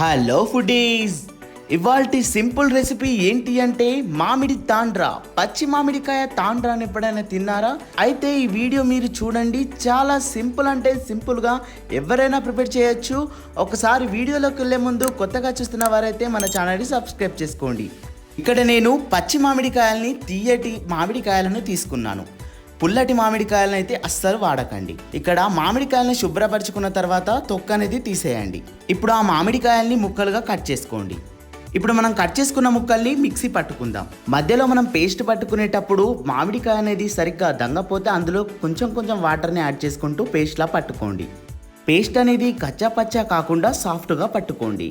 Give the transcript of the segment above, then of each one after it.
Hello foodies ఇవాల్టి simple recipe ఏంటి అంటే మామిడి తాండ్రా. పచ్చి మామిడికాయ తాండ్రాని ఎప్పుడైనా తిన్నారా? అయితే ఈ వీడియో మీరు చూడండి. చాలా సింపుల్ అంటే సింపుల్గా ఎవరైనా ప్రిపేర్ చేయొచ్చు. ఒకసారి వీడియోలోకి వెళ్ళే ముందు కొత్తగా చూస్తున్న వారైతే మన ఛానల్ని సబ్స్క్రైబ్ చేసుకోండి. ఇక్కడ నేను పచ్చి మామిడికాయల్ని తీయటి మామిడికాయలను తీసుకున్నాను. పుల్లటి మామిడికాయలను అయితే అస్సలు వాడకండి. ఇక్కడ మామిడికాయలను శుభ్రపరచుకున్న తర్వాత తొక్క అనేది తీసేయండి. ఇప్పుడు ఆ మామిడికాయల్ని ముక్కలుగా కట్ చేసుకోండి. ఇప్పుడు మనం కట్ చేసుకున్న ముక్కల్ని మిక్సీ పట్టుకుందాం. మధ్యలో మనం పేస్ట్ పట్టుకునేటప్పుడు మామిడికాయ అనేది సరిగ్గా దంగపోతే అందులో కొంచెం కొంచెం వాటర్ని యాడ్ చేసుకుంటూ పేస్ట్లా పట్టుకోండి. పేస్ట్ అనేది కచ్చా పచ్చా కాకుండా సాఫ్ట్గా పట్టుకోండి.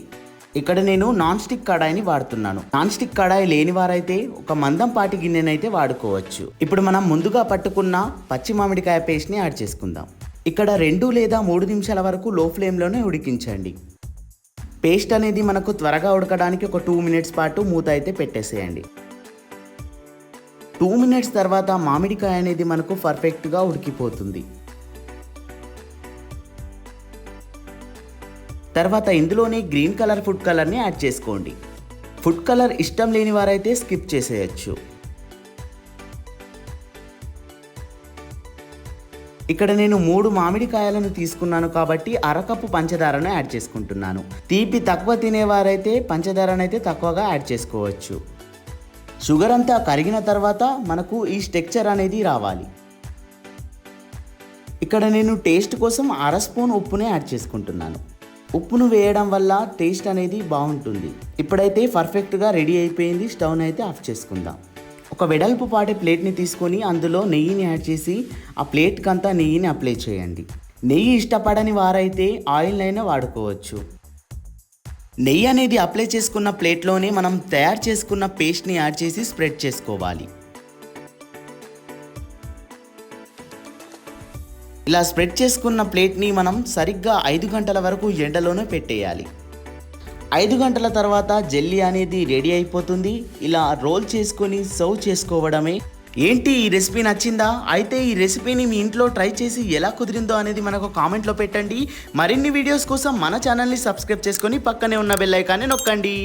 ఇక్కడ నేను నాన్ స్టిక్ కడాయిని వాడుతున్నాను. నాన్ స్టిక్ కడాయి లేని వారైతే ఒక మందం పాటి గిన్నెనైతే వాడుకోవచ్చు. ఇప్పుడు మనం ముందుగా పట్టుకున్న పచ్చి మామిడికాయ పేస్ట్ని యాడ్ చేసుకుందాం. ఇక్కడ రెండు లేదా మూడు నిమిషాల వరకు లో ఫ్లేమ్లోనే ఉడికించండి. పేస్ట్ అనేది మనకు త్వరగా ఉడకడానికి ఒక టూ మినిట్స్ పాటు మూత అయితే పెట్టేసేయండి. టూ మినిట్స్ తర్వాత మామిడికాయ అనేది మనకు పర్ఫెక్ట్గా ఉడికిపోతుంది. తర్వాత ఇందులోనే గ్రీన్ కలర్ ఫుడ్ కలర్ని యాడ్ చేసుకోండి. ఫుడ్ కలర్ ఇష్టం లేని వారైతే స్కిప్ చేసేయచ్చు. ఇక్కడ నేను మూడు మామిడికాయలను తీసుకున్నాను కాబట్టి అరకప్పు పంచదారను యాడ్ చేసుకుంటున్నాను. తీపి తక్కువ తినేవారైతే పంచదారను అయితే తక్కువగా యాడ్ చేసుకోవచ్చు. షుగర్ అంతా కరిగిన తర్వాత మనకు ఈ స్ట్రక్చర్ అనేది రావాలి. ఇక్కడ నేను టేస్ట్ కోసం అర స్పూన్ ఉప్పునే యాడ్ చేసుకుంటున్నాను. ఉప్పును వేయడం వల్ల టేస్ట్ అనేది బాగుంటుంది. ఇప్పుడైతే పర్ఫెక్ట్గా రెడీ అయిపోయింది. స్టవ్ని అయితే ఆఫ్ చేసుకుందాం. ఒక వెడల్పు పాటే ప్లేట్ని తీసుకొని అందులో నెయ్యిని యాడ్ చేసి ఆ ప్లేట్కంతా నెయ్యిని అప్లై చేయండి. నెయ్యి ఇష్టపడని వారైతే ఆయిల్ అయినా వాడుకోవచ్చు. నెయ్యి అనేది అప్లై చేసుకున్న ప్లేట్లోనే మనం తయారు చేసుకున్న పేస్ట్ని యాడ్ చేసి స్ప్రెడ్ చేసుకోవాలి. ఇలా స్ప్రెడ్ చేసుకున్న ప్లేట్ని మనం సరిగ్గా ఐదు గంటల వరకు ఎండలోనే పెట్టేయాలి. ఐదు గంటల తర్వాత జెల్లీ అనేది రెడీ అయిపోతుంది. ఇలా రోల్ చేసుకొని సర్వ్ చేసుకోవడమే. ఏంటి ఈ రెసిపీ నచ్చిందా? అయితే ఈ రెసిపీని మీ ఇంట్లో ట్రై చేసి ఎలా కుదిరిందో అనేది మనకు కామెంట్లో పెట్టండి. మరిన్ని వీడియోస్ కోసం మన ఛానల్ని సబ్స్క్రైబ్ చేసుకొని పక్కనే ఉన్న బెల్ ఐకాన్ని నొక్కండి.